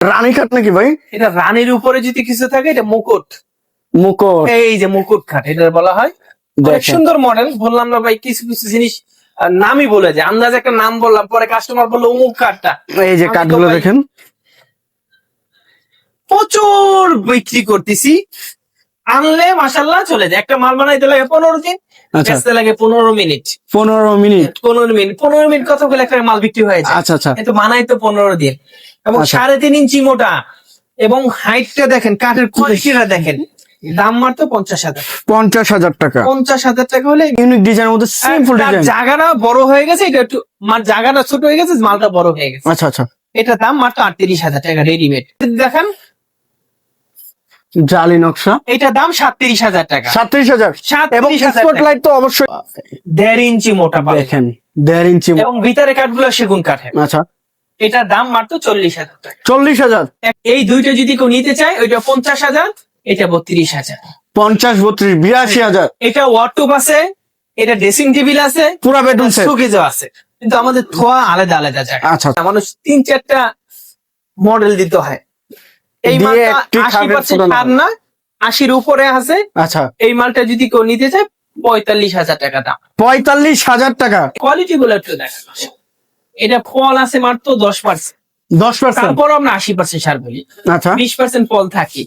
রানী খাট নাকি ভাই? এটা রানীর উপরে যদি কিছু থাকে এটা মুকুট। মুকুট। এই যে মুকুট খাট এটা বলা হয়। অনেক সুন্দর মডেল বললাম না ভাই কিছু কিছু জিনিস নামই বলে যায়। আন্দাজ একটা নাম বললাম পরে কাস্টমার বলল অমুক কাঠটা এই যে কাঠগুলো দেখেন। প্রচুর বিক্রি করতেছি। আনলে মাসাল্লাহ চলে যায়। একটা মাল বানাইতে লাগে পনেরো দিন বেচতে লাগে পনেরো মিনিট। পনেরো মিনিট। পনেরো মিনিট পনেরো মিনিট একটা মাল বিক্রি হয়ে যায়। আচ্ছা আচ্ছা। কিন্তু বানাই তো পনেরো দিন। এবং আচ্ছা। সাড়ে তিন ইঞ্চি মোটা এবং হাইটটা দেখেন কাঠের কোয়ালিটিটা দেখেন দাম মাত্র পঞ্চাশ হাজার। পঞ্চাশ হাজার টাকা। পঞ্চাশ হাজার টাকা হলে ইউনিক ডিজাইনের মধ্যে সিম্পল তার ডিজাইন জায়গাটা বড় হয়ে গেছে এটা একটু জায়গাটা ছোট হয়ে গেছে মালটা বড় হয়ে গেছে। আচ্ছা আচ্ছা। এটা দাম মাত্র আটত্রিশ হাজার টাকা রেডিমেড দেখেন জালি নকশা। এটা দাম সাতত্রিশ হাজার টাকা। সাতত্রিশ হাজার। এবং 37,000 টাকা। স্পটলাইট তো অবশ্যই দেড় ইঞ্চি মোটা দেখেন দেড় ইঞ্চি এবং ভিতরে কাঠগুলো সেগুন কাঠের আচ্ছা। এটার দাম মাত্র চল্লিশ হাজার টাকা। চল্লিশ হাজার। এই দুইটা যদি কেউ নিতে চায় ওইটা পঞ্চাশ হাজার এটা বত্রিশ হাজার। পঞ্চাশ বত্রিশ বিরাশি হাজার। এটা ওয়ার্ডটুপ আছে এটা ড্রেসিং টেবিল আছে পুরা বেডরুম শোকেজও আছে। কিন্তু আমাদের থোয়া আলাদা আলাদা জায়গা। আচ্ছা। মানুষ তিন চারটা মডেল দিতে হয়। এই মালটা না আশির উপরে আছে। আচ্ছা। এই মালটা যদি কেউ নিতে চায় পঁয়তাল্লিশ হাজার টাকা দাম। পঁয়তাল্লিশ হাজার টাকা। কোয়ালিটি গুলো একটু দেখেন। এটা ফল আছে মাত্র দশ পার্সেন্ট। দশ পার্সেন্ট। তারপর আমরা আশি পার্সেন্ট সার বলি। আচ্ছা। বিশ পার্সেন্ট ফল থাকে।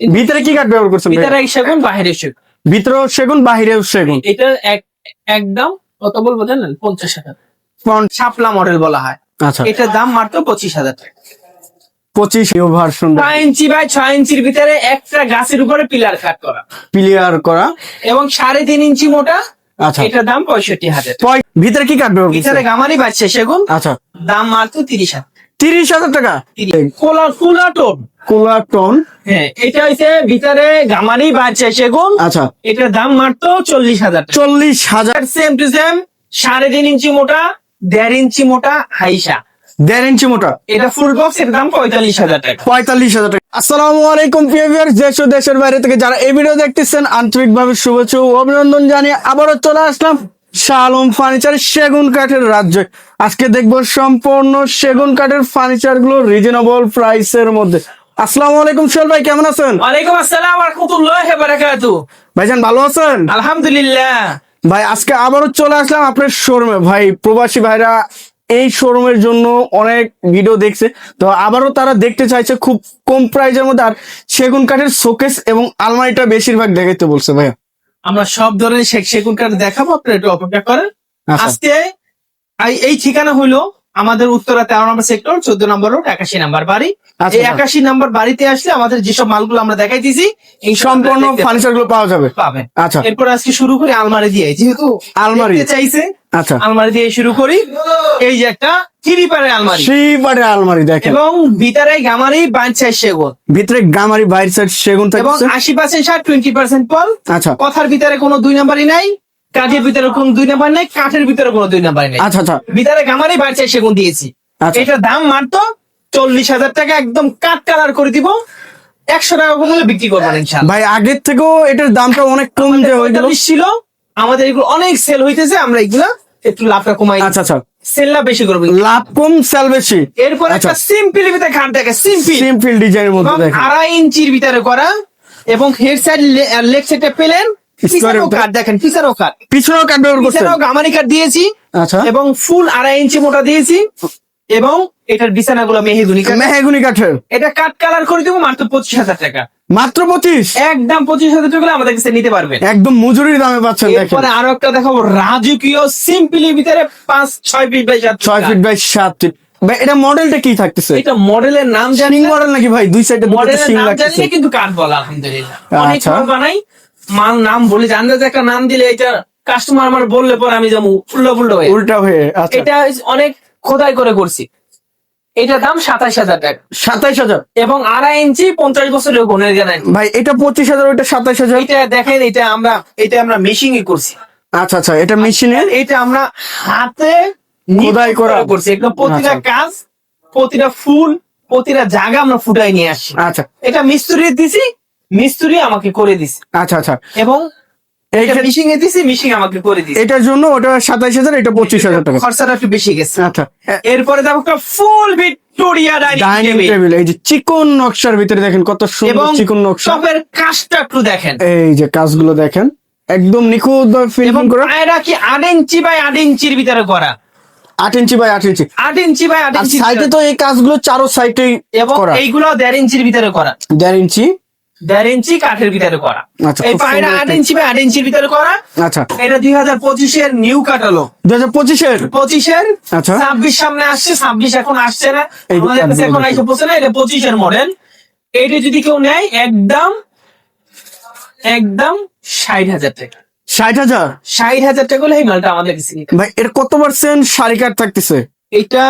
ভিতরে কি কাঠ ব্যবহার করছেন? ভিতরে সেগুন বাহিরে সেগুন। ভিতরেও সেগুন বাহিরেও সেগুন। এটা এক একদম কত বলব জানেন? পঞ্চাশ হাজার। শাপলা মডেল বলা হয়। আচ্ছা। এটার দাম মাত্র পঁচিশ হাজার টাকা। পঁচিশ ভার্সন ছয় ইঞ্চি বাই ছয় ইঞ্চির ভিতরে একটা গাছের উপরে পিলার কাট করা। ক্লিয়ার করা। এবং সাড়ে তিন ইঞ্চি মোটা আচ্ছা। এটার দাম পঁয়ষট্টি হাজার ভিতরে কি ভিতরে গামারি বাজছে সেগুন। আচ্ছা। দাম মাত্র তিরিশ হাজার। তিরিশ হাজার টাকা? কোলা কুলা টোন হ্যাঁ এটা হচ্ছে ভিতরে গামারি সেগুন। আচ্ছা। এটার দাম মাত্র চল্লিশ হাজার চল্লিশ হাজার। সেম টু সেম সাড়ে তিন ইঞ্চি মোটা দেড় ইঞ্চি মোটা হাইসা। দেড় ইঞ্চি মোটা। এটা ফুল বক্স এর দাম পঁয়তাল্লিশ হাজার টাকা। পঁয়তাল্লিশ হাজার টাকা। আসসালামু আলাইকুম প্রিয় দেশ ও দেশের বাইরে থেকে যারা এই ভিডিও দেখতেছেন আন্তরিক ভাবে শুভেচ্ছা ও অভিনন্দন জানিয়ে আবারও চলে আসলাম শাহ আলম ফার্নিচার সেগুন কাঠের রাজ্যে। আজকে দেখব সম্পূর্ণ সেগুন কাঠের ফার্নিচারগুলো রিজনেবল প্রাইসের মধ্যে। আসসালামু আলাইকুম সোহেল ভাই কেমন আছেন? ওয়ালাইকুম আসসালাম রহমতুল্লাহ বারাকাতু ভাইজান ভালো আছেন? আলহামদুলিল্লাহ। ভাই আজকে আবারও চলে আসলাম আপনার শোরুমে। ভাই প্রবাসী ভাইরা এই শোরুমের জন্য অনেক ভিডিও দেখছে। তো আবারও তারা দেখতে চাইছে খুব কম প্রাইজের মধ্যে। আর সেগুন কাঠের শোকেস এবং আলমারিটা বেশিরভাগ দেখাইতে বলছে ভাইয়া। আমরা সব ধরনের সেগুন কাঠ দেখাবো আপনি একটু অপেক্ষা করেন। আচ্ছা। আজকে এই- ঠিকানা হলো আমাদের উত্তরা তেরো নম্বর সেক্টর চোদ্দ নম্বর রোড একাশি নাম্বার বাড়ি। আচ্ছা এই একাশি নাম্বার বাড়িতে আসলে আমাদের যেসব মালগুলো আমরা দেখাই দেখাইতেছি এই সম্পূর্ণ ফার্নিচারগুলো পাওয়া যাবে। পাবেন। আচ্ছা। এরপর আজকে শুরু করি আলমারি দিয়ে। যেহেতু আলমারি। চাইছে আচ্ছা। আলমারি দিয়ে শুরু করি। এই যে একটা থ্রি পারের আলমারি। সেইবারে আলমারি দেখেন। এবং ভিতরে গামারি বাঞ্চাই সেগুন। ভিতরে গামারি বাইর সাইড সেগুন এবং আশি পার্সেন্ট ষাট টোয়েন্টি পার্সেন্ট পল। আচ্ছা। কথার ভিতরে কোনো দুই নাম্বারই নাই কাঠের ভিতরে কোনো দুই নাম্বার নাই কাঠের ভিতরে কোনো দুই নাম্বারই নাই। আচ্ছা আচ্ছা। ভিতরে গামারি বাঞ্চাই সেগুন দিয়েছি। আচ্ছা। এটার দাম মাত্র চল্লিশ হাজার টাকা একদম কাট কালার করে দিব। একশো টাকা করে বিক্রি করবেন ভাই আগের থেকেও এটার দামটা অনেক কম যে হয়ে গেল। ছিল আমাদের এগুলো অনেক সেল হইতেছে আমরা এগুলা একটু লাভটা কমাই আচ্ছা আচ্ছা। সেলটা বেশি করব লাভ কম সেল বেশি। এরপর আচ্ছা। একটা সিম্পল ভিতরে খাট দেখে সিম্পল সিম্পল ডিজাইনের মধ্যে দেখেন। আড়াই ইঞ্চির ভিতরে করা এবং হেড সাইড লেগ সাইডে পেলেন পিছনেও। কাঠ দেখেন পিছনেও কাঠ পিছনেও কাঠ ব্যবহার করছেন? পিছনেও গামারি কাঠ দিয়েছি আচ্ছা। এবং ফুল আড়াই ইঞ্চি মোটা দিয়েছি। এবং এটার বিছানাগুলো মেহেগুনি মেহগুনি কাঠের। এটা কাঠ কালার করে দেবো মাত্র পঁচিশ হাজার টাকা। মাত্র পঁচিশ? একদম পঁচিশ হাজার টাকা আমাদের কাছে নিতে পারবেন। একদম মজুরির দামে পাচ্ছেন এরপরে আরও একটা দেখাবো রাজকীয় সিম্পলি ভিতরে পাঁচ ছয় ফিট বাই সাত ছয় ফিট বাই সাত ফিট ভাই এটা মডেলটা কি থাকতেছে? এটা মডেলের নাম জানি না। মডেল নাকি ভাই? দুই সাইডে দুটো মডেলের নাম জানি কিন্তু কাঠ বলা আলহামদুলিল্লাহ। অনেক আচ্ছা। বানাই মাল নাম বলে আন্দাজ একটা নাম দিলে এটা কাস্টমার আমার বললে পরে আমি যাব উল্টো পুল্টো হয়ে। উল্টা হয়ে আচ্ছা। এটা অনেক খোদাই করে করছি। এটা দাম সাতাইশ হাজার টাকা। সাতাইশ হাজার? এবং আড়াই ইঞ্চি পঞ্চাশ বছরের গুণের ভাই এটা পঁচিশ হাজার ওইটা সাতাইশ হাজার? এটা দেখেন এটা আমরা এটা আমরা মেশিং এ করছি। আচ্ছা আচ্ছা এটা মেশিনের এটা আমরা হাতে খোদাই করা। করছি। একদম প্রতিটা আচ্ছা। কাজ প্রতিটা ফুল প্রতিটা জায়গা আমরা ফুটাই নিয়ে আসছি। আচ্ছা। এটা মিস্ত্রি দিছি মিস্ত্রি আমাকে করে দিছে। আচ্ছা আচ্ছা। এবং এটা মিশিং এ দিছি মিশিং আমাকে করে দিছি। এটার জন্য ওটা সাতাইশ হাজার এটা পঁচিশ হাজার টাকা। খরচাটা একটু বেশি গেছে। আচ্ছা। এরপরে দেখো full Victoria dining dining table table এই যে চিকন নকশার ভিতরে দেখেন কত সুন্দর চিকন নকশা। টপের কাজটা একটু দেখেন। এই যে কাজগুলো দেখেন একদম নিখুঁত করে। পায়রা কি আট ইঞ্চি বাই আট ইঞ্চির ভিতরে করা? আট ইঞ্চি বাই আট ইঞ্চি। আট ইঞ্চি বাই আট ইঞ্চি সাইডে তো এই কাজগুলো চারো সাইডে এবং করা। এইগুলো দেড় ইঞ্চির ভিতরে করা। দেড় ইঞ্চি। দেড় ইঞ্চি কাঠের ভিতরে করা। আচ্ছা, এই পায়রা আট ইঞ্চি বাই আট ইঞ্চির ভিতরে করা। আচ্ছা। এটা দুই হাজার পঁচিশের নিউ কাটালো দু হাজার পঁচিশের? পঁচিশের আচ্ছা। ছাব্বিশ সামনে আসছে ছাব্বিশ এখন আসছে না। আমাদের কাছে এখন আইসে পড়ছে না এটা পঁচিশের মডেল এইটা যদি কেউ নেয় একদম একদম ষাট হাজার টাকা। ষাট হাজার? ষাট হাজার টাকা হলে এই মালটা আমাদের কাছে ভাই এর কত পার্সেন্ট শাড়ি কাট থাকতেছে? এটা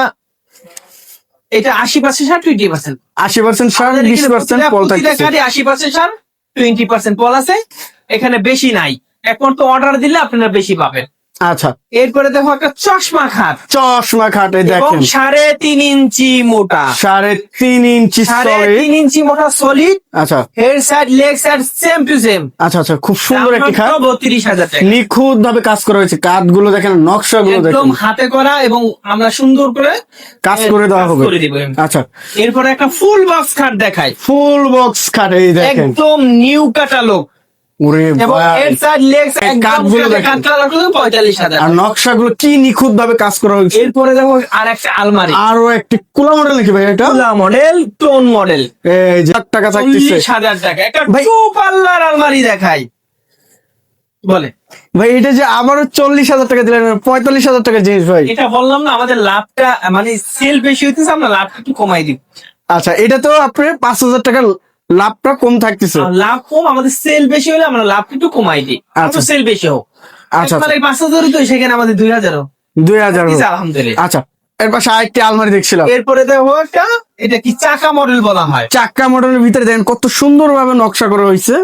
এটা আশি পার্সেন্ট সার টোয়েন্টি পার্সেন্ট আশি পার্সেন্ট সার বিশ পার্সেন্ট পল থাকতেছে। আশি পার্সেন্ট সার টোয়েন্টি পার্সেন্ট পল আছে। এখানে বেশি নাই। এখন তো অর্ডার দিলে আপনারা বেশি পাবেন। আচ্ছা। এরপরে দেখো একটা চশমা খাট। চশমা খাটে দেখেন। সাড়ে তিন ইঞ্চি মোটা। সাড়ে তিন ইঞ্চি সাড়ে তিন ইঞ্চি মোটা সলিড আচ্ছা। Head side leg side same to same আচ্ছা আচ্ছা খুব সুন্দর একটি খাট। বত্রিশ হাজার নিখুঁত ভাবে কাজ করা হয়েছে। কাঠগুলো দেখেন নকশা গুলো একদম হাতে করা এবং আমরা সুন্দর করে কাজ করে দেওয়া হবে। আচ্ছা। এরপরে একটা ফুল বক্স খাট দেখাই। ফুল বক্স খাট এই দেখেন। একদম নিউ ক্যাটালগ ওরে আর নকশা গুলো কি নিখুঁত ভাবে কাজ করা হয়েছে? এরপরে দেখো আর একটা আলমারি। আরও একটি কুলা মডেল নাকি ভাই এটা? মডেল টোন মডেল এই যে টাকা হাজার টাকা। একটা টু পাল্লার আলমারি দেখাই। বলে। ভাই এটা যে চল্লিশ হাজার টাকা দিলেন পঁয়তাল্লিশ হাজার টাকা জিনিস ভাই। এটা বললাম না আমাদের লাভটা মানে সেল বেশি হইতেছে আমরা লাভটা একটু কমাই দিব। আচ্ছা এটা তো আপনি পাঁচ হাজার টাকার লাভটা কম থাকতেছে। লাভ কম আমাদের সেল বেশি হলে আমরা লাভ একটু কমাই দিই। আচ্ছা। সেল বেশি হোক। আচ্ছা, পাঁচ হাজারই তো সেখানে আমাদের দুই হাজারও। দুই হাজার আলহামদুলিল্লাহ। আচ্ছা এর পাশে আরেকটি আলমারি দেখছিলাম। এরপরে দেখো একটা এটা কি চাকা মডেল বলা হয়। চাকা মডেলের ভিতরে দেখেন কত সুন্দর ভাবে নকশা করা হয়েছে।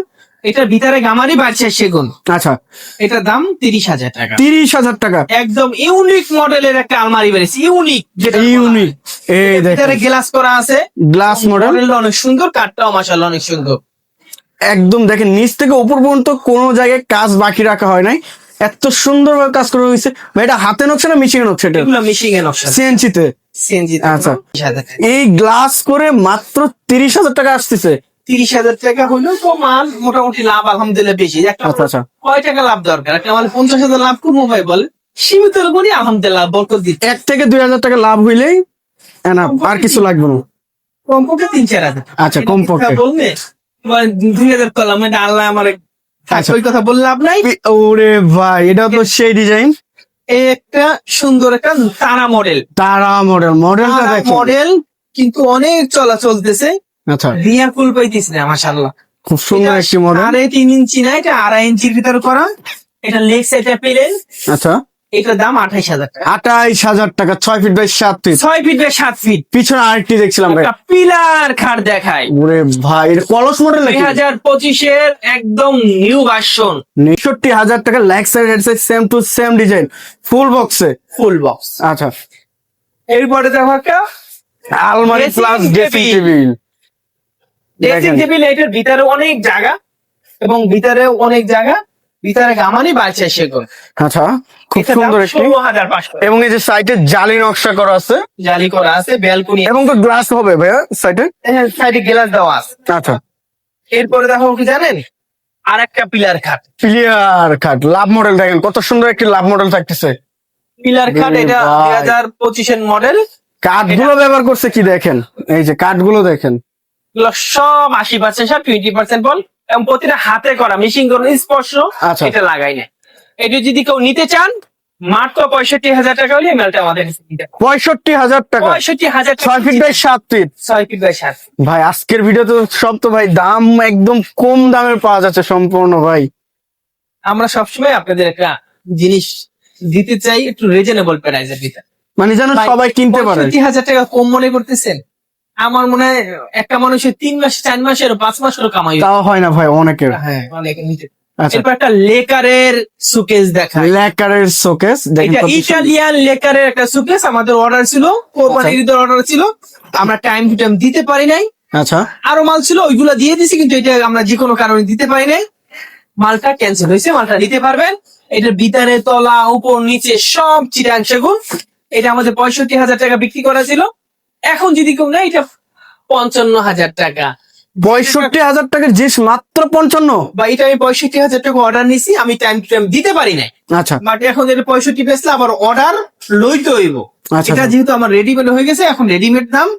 এটার ভিতরে গামারি বাড়ছে সেগুন। আচ্ছা। এটার দাম তিরিশ হাজার টাকা। তিরিশ হাজার টাকা। একদম ইউনিক মডেলের একটা আলমারি বেড়েছে ইউনিক। যেটা ইউনিক। এই ভিতরে গ্লাস করা আছে। গ্লাস মডেল অনেক সুন্দর কাঠটাও মাসাল্লাহ অনেক সুন্দর। একদম দেখেন নিচ থেকে উপর পর্যন্ত কোনো জায়গায় কাজ বাকি রাখা হয় নাই। এত সুন্দর ভাবে কাজ করা হয়েছে। এটা হাতে নকশা না মেশিনে নকশা এটা? এগুলো মিশিং এর নকশা। সিএনসিতে আচ্ছা। এই গ্লাস করে মাত্র তিরিশ হাজার টাকা আসতেছে। তিরিশ হাজার টাকা হইল তো মাল মোটামুটি লাভ আলহামদুলিল্লাহ বেশি। একটা আচ্ছা, আচ্ছা। কয় টাকা লাভ দরকার? একটা মানে পঞ্চাশ হাজার লাভ করব ভাই বলে। সীমিত করি আলহামদুলিল্লাহ বরকত দিচ্ছে। এক থেকে দুই হাজার টাকা লাভ হইলেই আর কিছু লাগবে না। কমপক্ষে তিন চার হাজার আচ্ছা, কমপক্ষে। বললে দুই হাজার করলাম এটা আল্লাহ আমার আচ্ছা। ওই কথা বললে লাভ নাই। ওরে ভাই এটা তো সেই ডিজাইন একটা সুন্দর একটা তারা মডেল তারা মডেল মডেলটা মডেল কিন্তু অনেক চলা চলতেছে আচ্ছা। রিয়া কুল পাইতিস না মাসাল্লাহ খুব সুন্দর একটি মডেল সাড়ে তিন ইঞ্চি না এটা আড়াই ইঞ্চির ভিতরে করা। এটা লেগ সাইডে পেলেন আচ্ছা। এটার দাম আঠাইশ হাজার টাকা। আঠাইশ হাজার টাকা ছয় ফিট বাই সাত ফিট ছয় ফিট বাই সাত ফিট পিছনে আরেকটি দেখছিলাম ভাই। পিলার খাট দেখায় ওরে ভাই এটা কলস মডেল দুই হাজার পঁচিশের একদম নিউ ভার্সন নিষট্টি হাজার টাকা leg side head side same to same design full বক্সে ফুল বক্স আচ্ছা। এরপরে দেখো একটা আলমারি plus dressing table। Table dressing table এটার ভিতরে অনেক জায়গা এবং ভিতরে অনেক জায়গা ভিতরে গামানি বাড়ছে সেগুন। আচ্ছা খুব সুন্দর এবং এই যে সাইডে জালি নকশা করা আছে। জালি করা আছে ব্যালকনি এবং তো গ্লাস হবে ভাইয়া সাইডে সাইডে গ্লাস দেওয়া আছে। আচ্ছা। এরপরে দেখো কি জানেন? আর একটা পিলার খাট। ক্লিয়ার কাট লাভ মডেল দেখেন কত সুন্দর একটি লাভ মডেল থাকতেছে। পিলার খাট এটা। দুই হাজার পঁচিশের মডেল কাঠগুলো ব্যবহার করছে কি দেখেন? এই যে কাঠগুলো দেখেন। এগুলো সব আশি পার্সেন্ট সব টোয়েন্টি পার্সেন্ট বল এবং প্রতিটা হাতে করা মেশিন স্পর্শ আচ্ছা। এটা লাগাই না এটা যদি কেউ নিতে চান মাত্র পঁয়ষট্টি হাজার টাকা হলে মেলটা আমাদের। পঁয়ষট্টি হাজার টাকা। পঁয়ষট্টি হাজার ছয় ফিট বাই সাত ফিট ছয় ফিট বাই সাত ভাই আজকের ভিডিও তো সব তো ভাই দাম একদম কম দামের পাওয়া যাচ্ছে সম্পূর্ণ ভাই। আমরা সবসময় আপনাদের একটা জিনিস দিতে চাই একটু রিজনেবল প্রাইসের ভিতরে। মানে যেন সবাই কিনতে পারে। পঁয়ষট্টি হাজার টাকা কম মনে করতেছেন? আমার মনে হয় একটা মানুষের তিন মাস চার মাসের পাঁচ মাসেরও কামাই তাও হয় না ভাই অনেকের। হ্যাঁ অনেকে নিতে আচ্ছা। এরপর একটা লেকারের সুকেস দেখায় লেকারের সুন্দর। ইটালিয়ান লেকারের একটা সুকেস আমাদের অর্ডার ছিল কোরবানির আচ্ছা। অর্ডার ছিল। আমরা টাইম টু টাইম দিতে পারি নাই। আচ্ছা। আরও মাল ছিল ওইগুলা দিয়ে দিছি কিন্তু এটা আমরা যে কোনো কারণে দিতে পারি নাই। মালটা ক্যান্সেল হয়েছে মালটা নিতে পারবেন। এটা ভিতরে তলা উপর নিচে সব চিটাং সেগুন। এটা আমাদের পঁয়ষট্টি হাজার টাকা বিক্রি করা ছিল। এখন যদি কেউ না এটা পঞ্চান্ন হাজার টাকা। পঁয়ষট্টি হাজার টাকার জিনিস মাত্র পঞ্চান্ন? বা এটা আমি পঁয়ষট্টি হাজার টাকা অর্ডার নিছি আমি টাইম টু টাইম দিতে পারি নাই। আচ্ছা। বাট এখন এটা পঁয়ষট্টি বেসলে আবার অর্ডার লইতে হইব। আচ্ছা, এটা আচ্ছা। যেহেতু আমার রেডিমেড হয়ে গেছে এখন রেডিমেড দাম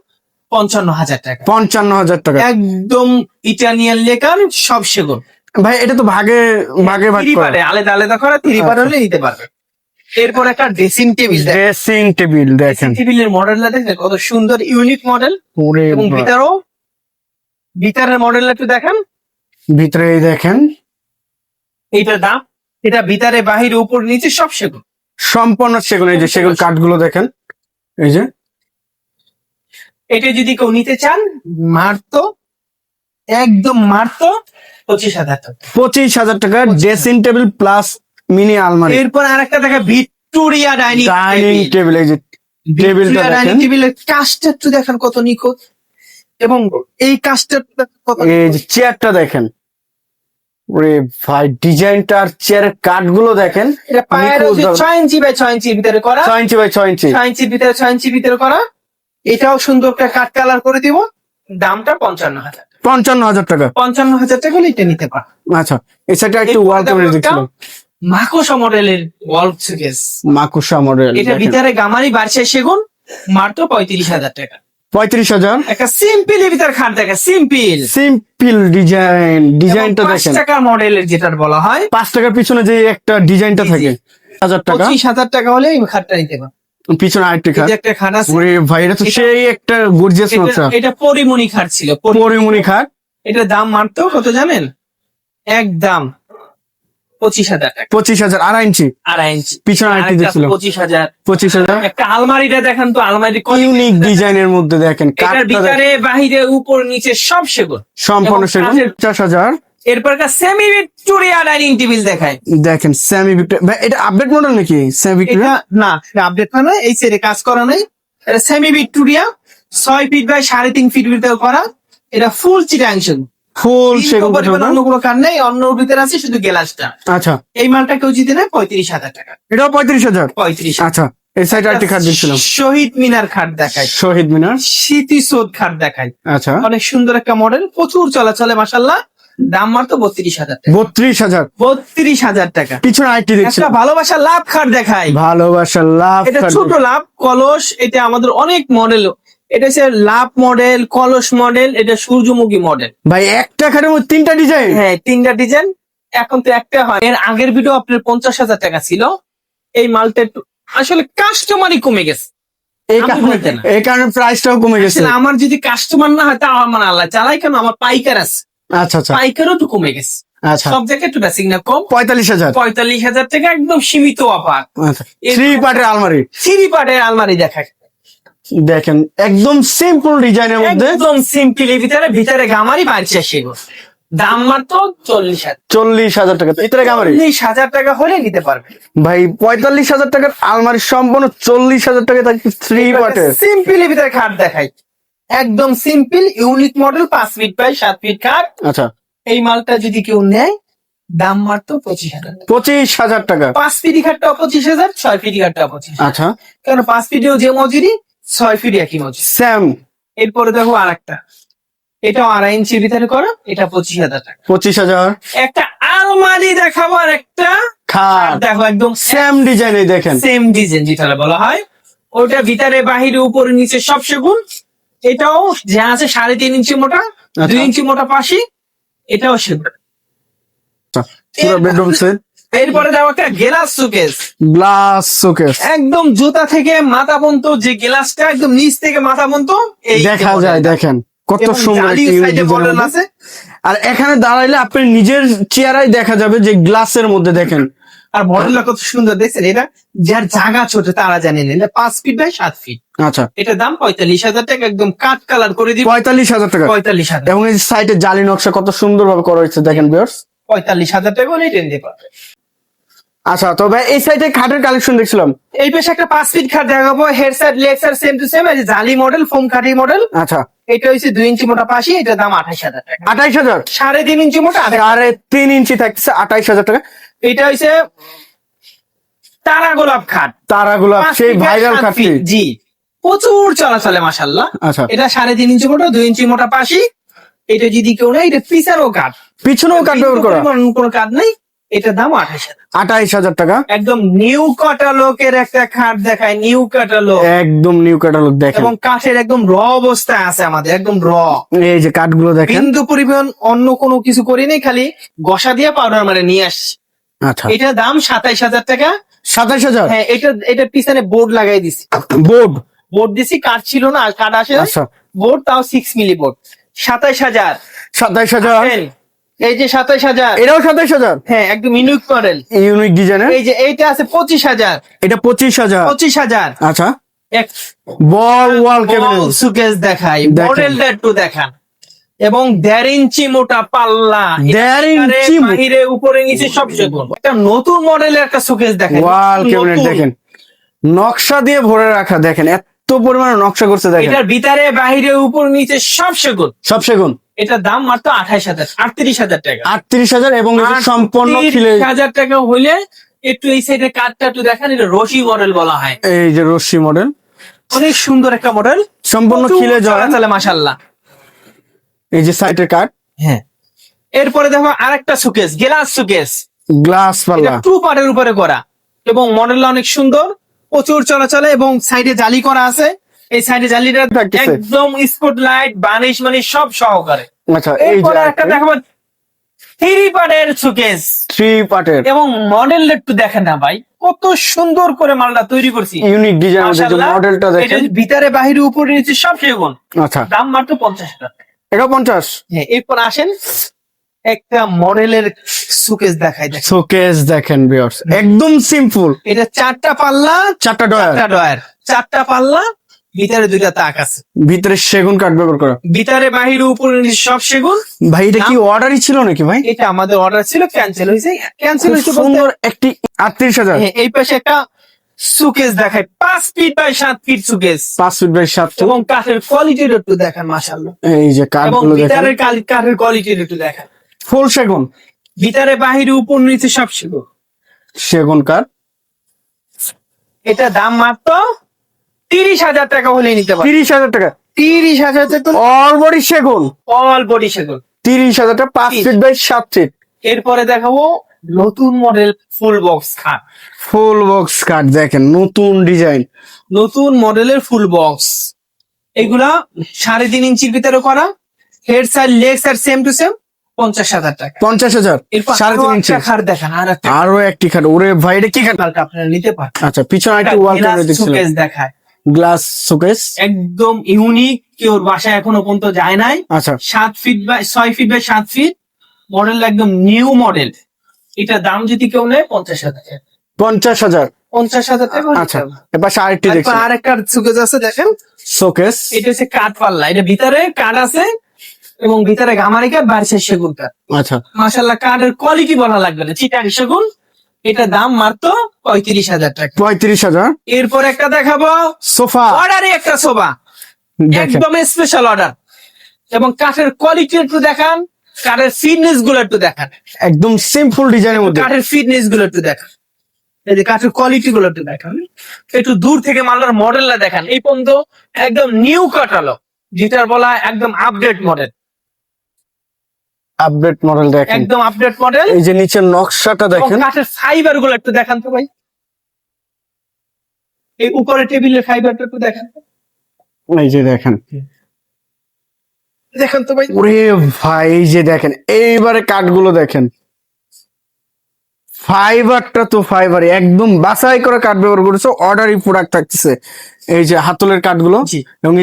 পঞ্চান্ন হাজার টাকা। পঞ্চান্ন হাজার টাকা। একদম ইটালিয়ান লেকার সব সেগুন। ভাই এটা তো ভাগে ভাগে ভাগ আলাদা আলাদা করা থ্রি পার আচ্ছা। হলে নিতে পারবে। এরপর একটা ড্রেসিং টেবিল ড্রেসিং টেবিল দেখেন। টেবিলের মডেলটা দেখেন কত সুন্দর ইউনিক মডেল এবং। ভিতরেও ভিতরের মডেল একটু দেখেন। ভিতরে দেখেন। এইটার দাম এটা ভিতরে বাহিরে উপর নিচে সব সেগুন। সম্পূর্ণ সেগুন এই যে সেগুন কাঠগুলো দেখেন। এই যে। এটা যদি কেউ নিতে চান মারতো একদম মারতো পঁচিশ হাজার টাকা। পঁচিশ হাজার টাকা ড্রেসিং টেবিল প্লাস মিনি আলমারি। এরপর আরেকটা দেখা ভিক্টোরিয়া ডাইনিং ডাইনিং টেবিল এই যে টেবিলটা ডাইনিং দেখেন। টেবিলের কাজটা একটু দেখেন কত নিখুঁত। এবং এই কাজটা কত এই যে চেয়ারটা দেখেন। ওরে ভাই ডিজাইনটা আর চেয়ারের দেখেন। ওই যে ভাবে। ছয় ইঞ্চি বাই ছয় ইঞ্চির ভিতরে করা। ছয় ইঞ্চি বাই ছয় ইঞ্চি। ছয় ইঞ্চির ভিতরে ছয় ইঞ্চির ভিতরে করা। এটাও সুন্দর একটা কাঠ কালার করে দিব। দামটা পঞ্চান্ন হাজার পঞ্চান্ন হাজার টাকা। পঞ্চান্ন হাজার টাকা হলে এটা নিতে পার। আচ্ছা সাইডটা একটু ওয়াল দেখো দেখছিলাম মাকোসা মডেলের ওয়াল সুকেস মাকুসা মডেল এটা ভিতরে গামারি বাড়ছে সেগুন মাত্র পঁয়ত্রিশ হাজার টাকা। পঁয়ত্রিশ হাজার? একটা সিম্পল ভিতরে খাট দেখা সিম্পল সিম্পল ডিজাইন ডিজাইনটা পাঁচ দেখেন। টাকার মডেলের যেটার বলা হয়। পাঁচ টাকার পিছনে যে একটা ডিজাইনটা। থাকে হাজার টাকা। পঁচিশ হাজার টাকা হলে এই খাটটা নিতে পার। পিছনে আরেকটি খাট। একটা খাট আছে। ওরে ভাই এটা তো সেই একটা গর্জিয়াস এটা- নকশা। এটা পরিমণি খাট ছিল পরি- পরিমণি খাট। এটা দাম মারতো কত জানেন? একদম। পঁচিশ হাজার পঁচিশ হাজার আড়াই ইঞ্চি? আড়াই ইঞ্চি। পিছনে আরেকটি দেখছিলাম। পঁচিশ হাজার। পঁচিশ হাজার? একটা আলমারিটা দেখেন তো আলমারি ইউনিক ডিজাইনের মধ্যে দেখেন ভিতরে বাহিরে উপর নিচে সব সেগুন। সম্পূর্ণ সেগুন। পঞ্চাশ হাজার। এরপর সেমি ভিক্টোরিয়া ডাইনিং টেবিল দেখায় দেখেন ভিক্টর এটা আপডেট মডেল নাকি না আপডেট না। এই সেরে কাজ করা নাই। এটা সেমি ভিক্টোরিয়া ছয় ফিট বাই সাড়ে তিন ফিট ভিতরে করা। এটা ফুল চিটাংশন ফুল সেগুন কাঠের অন্য কোনো কার নেই অন্য ভিতরে আছে শুধু গ্লাসটা আচ্ছা। এই মালটা কেউ জিতে নেয় পঁয়ত্রিশ হাজার টাকা। এটাও পঁয়ত্রিশ হাজার? পঁয়ত্রিশ আচ্ছা এই সাইডে আরেকটি খাট দেখছিলাম। শহীদ মিনার খাট দেখায়। শহীদ মিনার। স্মৃতিসৌধ খাট দেখায়। আচ্ছা। অনেক সুন্দর একটা মডেল প্রচুর চলাচলে মাসাল্লাহ দাম মাত্র বত্রিশ হাজার বত্রিশ হাজার। বত্রিশ হাজার টাকা। পিছনে আরেকটি ভালোবাসা লাভ খাট দেখায়। ভালোবাসা লাভ এটা ছোট লাভ কলস এটা আমাদের অনেক মডেল এটা হচ্ছে লাভ মডেল কলস মডেল এটা সূর্যমুখী মডেল। ভাই একটা খাটের মধ্যে তিনটা ডিজাইন হ্যাঁ তিনটা ডিজাইন এখন তো একটা হয়। এর আগের ভিডিও আপনার পঞ্চাশ হাজার টাকা ছিল। এই মালটা আসলে কাস্টমারই কমে গেছে। এই কারণে। প্রাইসটাও কমে গেছে। আমার যদি কাস্টমার না হয় তা আমার আল্লাহ চালাই কেন? আমার পাইকার আছে। আচ্ছা আচ্ছা। পাইকারও একটু কমে গেছে। আচ্ছা। সব জায়গায় একটু বেসিক না কম। পঁয়তাল্লিশ হাজার। পঁয়তাল্লিশ হাজার টাকা একদম সীমিত অফার। আচ্ছা। থ্রি পার্টের আলমারি। থ্রি পার্টের আলমারি দেখায়। দেখেন একদম সিম্পল ডিজাইনের মধ্যে একদম সিম্পল ভিতরে ভিতরে গামারি বাড়ছে সেগুলো দাম মাত্র চল্লিশ হাজার। চল্লিশ হাজার টাকা। ভিতরে গামারি? চল্লিশ হাজার টাকা হলে নিতে পারবে। ভাই পঁয়তাল্লিশ হাজার টাকার আলমারি সম্পূর্ণ চল্লিশ হাজার টাকা থাকে থ্রি পার্টের সিম্পল ভিতরে খাট দেখাই। একদম সিম্পল ইউনিক মডেল পাঁচ ফিট বাই সাত ফিট খাট। আচ্ছা। এই মালটা যদি কেউ নেয় দাম মাত্র পঁচিশ হাজার টাকা। পঁচিশ হাজার টাকা। পাঁচ ফিটি খাটটা পঁচিশ হাজার ছয় ফিটি খাটটা পঁচিশ আচ্ছা। কারণ পাঁচ ফিটেও যে মজুরি ছয় ফিট একই মজুরি। স্যাম এরপরে দেখো আর একটা এটাও আড়াই ইঞ্চির ভিতরে করো এটা পঁচিশ হাজার টাকা। পঁচিশ হাজার। একটা আলমারি দেখাবো আর একটা খাট দেখো একদম স্যাম ডিজাইনে দেখেন। সেম ডিজাইন যেটা বলা হয়। ওটা ভিতরে বাহিরে উপরে নিচে সব সেগুন। এটাও যা আছে সাড়ে তিন ইঞ্চি মোটা আচ্ছা। দুই ইঞ্চি মোটা পাশি এটাও সেগুন। পুরো বেডরুম সেট এরপরে দেখো একটা গ্লাস সুকেস গ্লাস শোকেস একদম জুতা থেকে মাথা পর্যন্ত যে গ্লাসটা একদম নিচ থেকে মাথা পর্যন্ত এই দেখা যায় দেখেন কত সুন্দর। আছে। আর এখানে দাঁড়াইলে আপনি নিজের চেয়ারাই দেখা যাবে যে গ্লাসের মধ্যে দেখেন। আর মডেলটা কত সুন্দর দেখছেন? এটা যার জায়গা ছোট তারা জানেন এটা পাঁচ ফিট বাই সাত ফিট আচ্ছা। এটা দাম পঁয়তাল্লিশ হাজার টাকা একদম কাট কালার করে দিব। পঁয়তাল্লিশ হাজার টাকা। পঁয়তাল্লিশ হাজার। এবং এই সাইটে জালি নকশা কত সুন্দর ভাবে করা হয়েছে দেখেন বিয়ার্স পঁয়তাল্লিশ হাজার টাকা হলে এটা নিতে পারবে। আচ্ছা তো ভাই এই সাইডে খাটের কালেকশন দেখছিলাম। এই পেশে একটা পাঁচ ফিট খাট দেখাবো head side leg side same to same জালি মডেল ফোম খাটি মডেল আচ্ছা। এটা হচ্ছে দুই ইঞ্চি মোটা পাশি এটার দাম আঠাশ হাজার টাকা। আঠাইশ হাজার? সাড়ে তিন ইঞ্চি মোটা আর আরে তিন ইঞ্চি থাকছে আঠাইশ হাজার টাকা। এটা হচ্ছে তারা গোলাপ খাট। তারা গোলাপ সেই ভাইরাল feet, জি। প্রচুর চলাচলে মাসাল্লাহ আচ্ছা। এটা সাড়ে তিন ইঞ্চি মোটা দুই ইঞ্চি মোটা পাশি। এটা যদি কেউ না এটা পিসারও কাঠ পিছনেও কাঠ ব্যবহার করা। কোনো কাঠ নেই। এটার দাম আঠাশ হাজার। আঠাইশ হাজার টাকা? একদম নিউ কাটালোকের একটা খাট দেখায় নিউ কাটালোক একদম নিউ ক্যাটালগ দেখেন। এবং কাঠের একদম র অবস্থায় আছে আমাদের একদম র। এই যে কাঠগুলো দেখেন। বিন্দু পরিমাণ অন্য কোনো কিছু করিনি খালি গসা দিয়ে পাউডার মানে নিয়ে আসছি আচ্ছা। এটার দাম সাতাইশ হাজার টাকা। সাতাইশ হাজার? হ্যাঁ এটা এটা পিছনে বোর্ড লাগাই দিছি। বোর্ড বোর্ড দিছি কাঠ ছিল না কাঠ আসে আচ্ছা। বোর্ড তাও সিক্স মিলি বোর্ড সাতাইশ হাজার। সাতাইশ হাজার? এই যে সাতাইশ হাজার। এটাও সাতাইশ হাজার? হ্যাঁ একদম ইউনিক মডেল ইউনিক ডিজাইনের এই যে এইটা আছে পঁচিশ হাজার। এটা পঁচিশ হাজার। পঁচিশ হাজার। আচ্ছা। বল ওয়াল ক্যাবিনেট সুকেস দেখাই। মডেলটা একটু দেখান। এবং দেড় ইঞ্চি মোটা পাল্লা। দেড় ইঞ্চি বাহিরে উপরে নিচে সব সেগুন একটা নতুন মডেলের একটা সুকেস দেখেন ওয়াল নতুন। দেখেন। নকশা দিয়ে ভরে রাখা দেখেন এত পরিমাণে নকশা করছে দেখেন। এটার ভিতরে বাহিরে উপর নিচে সব সেগুন। সব সেগুন। এটার দাম মাত্র আঠাইশ হাজার আটত্রিশ হাজার টাকা। আটত্রিশ হাজার এবং সম্পূর্ণ হাজার টাকা হইলে একটু এই সাইডে কাঠটা একটু দেখেন এটা রশি মডেল বলা হয়। এই যে রশ্মি মডেল অনেক সুন্দর একটা মডেল সম্পূর্ণ খিলে জড়া। তাহলে মাসাল্লাহ এই যে সাইডের কাঠ। হ্যাঁ। এরপরে দেখো আরেকটা showcase glass showcase glass two পার্টের উপরে করা। এবং মডেলটা অনেক সুন্দর। প্রচুর চলাচলে এবং সাইডে জালি করা আছে। এই সাইডে জালিটা একদম স্পট লাইট বানিশ মানে সব সহকারে। আচ্ছা এই একটা দেখাবো থ্রি পার্টের সুকেস থ্রি পার্টের এবং মডেল একটু দেখেন না ভাই কত সুন্দর করে মালটা তৈরি করছি। ইউনিক ডিজাইন যে মাশাআল্লাহ, মডেলটা দেখেন। ভিতরে বাহিরে উপরে নিচে সব সেগুন। আচ্ছা। দাম মাত্র পঞ্চাশ টাকা। এটা পঞ্চাশ? হ্যাঁ এরপর আসেন একটা মডেলের সুকেস দেখাই দেখ শোকেস দেখেন বিয়ার্স একদম সিম্পল এটা চারটা পাল্লা চারটা ডয়ার চারটা ডয়ার চারটা পাল্লা ভিতরে দুইটা তাক আছে। ভিতরে সেগুন কাঠ ব্যবহার করা। ভিতরে বাহিরে উপরে সব সেগুন। ভাই এটা কি অর্ডারই ছিল নাকি ভাই? এটা আমাদের অর্ডার ছিল ক্যান্সেল হয়েছে। ক্যান্সেল হয়েছে সুন্দর একটি আটত্রিশ হাজার। হ্যাঁ, এই পাশে একটা সুকেস দেখায় পাঁচ ফিট বাই সাত ফিট সুকেস পাঁচ ফিট বাই সাত ফুট। এবং কাঠের কোয়ালিটির একটু দেখান মাসাল্লাহ এই যে এবং কাঠগুলো দেখেন ভিতরের কাঠের কোয়ালিটির একটু দেখান। ফুল সেগুন। ভিতরে বাহিরে উপর নিচে সব সেগুন। সেগুন কাঠ এটা দাম মাত্র তিরিশ হাজার টাকা হলে নিতে পারে তিরিশ হাজার টাকা? তিরিশ হাজার টাকা অল বডি সেগুন? অল বডি সেগুন। তিরিশ হাজার টাকা পাঁচ ফিট বাই সাত ফিট। এরপরে দেখাবো নতুন মডেল ফুল বক্স খাট ফুল বক্স কাঠ দেখেন নতুন ডিজাইন। নতুন মডেলের ফুল বক্স। এগুলা সাড়ে তিন ইঞ্চির ভিতরে করা। Head side leg side same to same পঞ্চাশ হাজার টাকা। পঞ্চাশ হাজার? সাড়ে তিন ইঞ্চি। খাট দেখান আর একটা আরও একটি খাট। ওরে ভাই এটা কি খাট? আপনারা নিতে পারেন। আচ্ছা পিছনে একটু ওয়াল দেখায়। গ্লাস শোকেস একদম ইউনিক কেউ বাসায় এখনও পর্যন্ত যায় নাই। আচ্ছা। সাত ফিট বাই ছয় ফিট বাই সাত ফিট মডেল একদম নিউ মডেল এটা দাম যদি কেউ নেয় পঞ্চাশ হাজার পঞ্চাশ হাজার। পঞ্চাশ হাজার টাকা আচ্ছা এবার আরেকটি সুকেজ আছে দেখেন। শোকেস এটা হচ্ছে কাঠ পাল্লা এটা ভিতরে কাঠ আছে এবং ভিতরে গামারি কাঠ বাড়ছে সেগুন কাঠ আচ্ছা। মাসাল্লাহ কাঠের কোয়ালিটি বলা লাগবে না। চিটাং সেগুন এটা দাম মাত্র পঁয়ত্রিশ হাজার টাকা। পঁয়ত্রিশ হাজার? এরপর একটা দেখাবো। সোফা। অর্ডারে একটা সোফা। একদম স্পেশাল অর্ডার এবং কাঠের কোয়ালিটি একটু দেখান কাঠের ফিটনেসগুলো একটু দেখান। একদম সিম্পল ডিজাইনের মধ্যে। কাঠের ফিটনেসগুলো একটু দেখান। এই যে কাঠের কোয়ালিটি গুলো একটু দেখান। একটু দূর থেকে মালদার মডেলটা দেখান। এই পর্যন্ত একদম নিউ কাটালো যেটার বলা একদম আপডেট মডেল আপডেট মডেল দেখেন। একদম আপডেট মডেল এই যে নিচের নকশাটা দেখেন। কাঠের ফাইবারগুলো একটু দেখান তো ভাই। এই উপরে টেবিলের ফাইবারটা একটু দেখান। এই যে দেখেন। দেখেন তো ভাই। ওরে ভাই এই যে দেখেন এইবারে কাঠগুলো দেখেন। ফাইবারটা তো ফাইবার একদম বাছাই করে কাঠ ব্যবহার করেছে অর্ডারই প্রোডাক্ট থাকতেছে এই যে হাতলের কাঠগুলো। এবং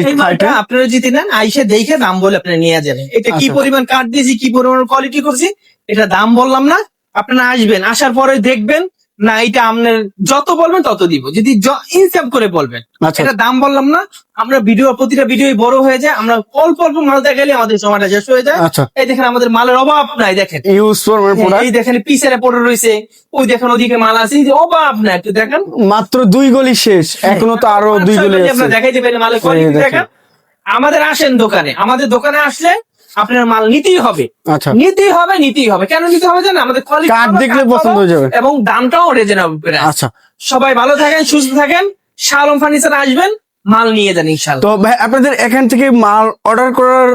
আপনারা যদি নেন আইসে দেখে দাম বলে আপনি নিয়ে যাবেন এটা কি আচ্ছা। পরিমাণ কাঠ দিয়েছি কি পরিমাণ কোয়ালিটি করছি এটা দাম বললাম না আপনারা আসবেন আসার পরে দেখবেন না এটা আপনার যত বলবেন তত দিব। যদি ইনসাফ করে বলবেন। আচ্ছা এটা দাম বললাম না। আমরা ভিডিও প্রতিটা ভিডিও বড় হয়ে যায়। আমরা অল্প অল্প মাল দেখালে আমাদের সময়টা শেষ হয়ে যায়। আচ্ছা। এই দেখেন আমাদের মালের অভাব নাই দেখেন। এই দেখেন পিছনে পড়ে রয়েছে। ওই দেখেন ওদিকে মাল আছে। অভাব নাই একটু দেখেন। মাত্র দুই গলি শেষ। এখনও তো আরও দুই গলি দেখাইতে পারেন মালের। দেখেন। আমাদের আসেন দোকানে। আমাদের দোকানে আসলে আপনার মাল নিতেই হবে। আচ্ছা। নিতেই হবে নিতেই হবে। কেন নিতে হবে জানেন? আমাদের কোয়ালিটি দেখলে পছন্দ হয়ে যাবে। এবং দামটাও রিজনেবল আচ্ছা। সবাই ভালো থাকেন সুস্থ থাকেন। শালম ফার্নিচার আসবেন মাল নিয়ে যান ইনশাল্লাহ তো ভাই আপনাদের এখান থেকে মাল অর্ডার করার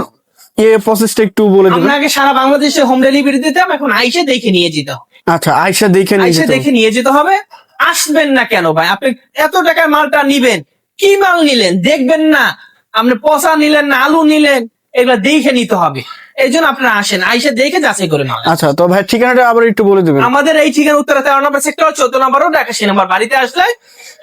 ইয়ে প্রসেসটা একটু বলে দেবেন। আপনাকে সারা বাংলাদেশে হোম ডেলিভারি দিতাম এখন আইসে দেখে নিয়ে যেতে হবে। আচ্ছা আয়সা দেখে নিয়ে আইসে যেতে হবে। দেখে নিয়ে যেতে হবে। আসবেন না কেন ভাই? আপনি এত টাকার মালটা নিবেন কি মাল নিলেন? দেখবেন না। আপনি পচা নিলেন না আলু নিলেন। এগুলো দেখে নিতে হবে। এই জন্য আপনারা আসেন আইসা দেখে যাচাই করে নেওয়া আচ্ছা তো ভাই ঠিকানাটা আবার একটু বলে দেবেন। আমাদের এই ঠিকানা উত্তরা তেরো নম্বর সেক্টর চোদ্দ নম্বর রোড একাশি নম্বর বাড়িতে আসলে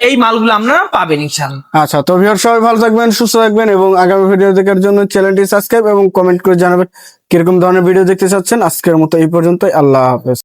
এই মালগুলো আপনারা পাবেন ইনশাল্লাহ আচ্ছা তো ভিউয়ার সবাই ভালো থাকবেন সুস্থ থাকবেন এবং আগামী ভিডিও দেখার জন্য চ্যানেলটি সাবস্ক্রাইব এবং কমেন্ট করে জানাবেন। কীরকম ধরনের ভিডিও দেখতে চাচ্ছেন আজকের মতো এই পর্যন্তই। আল্লাহ হাফেজ।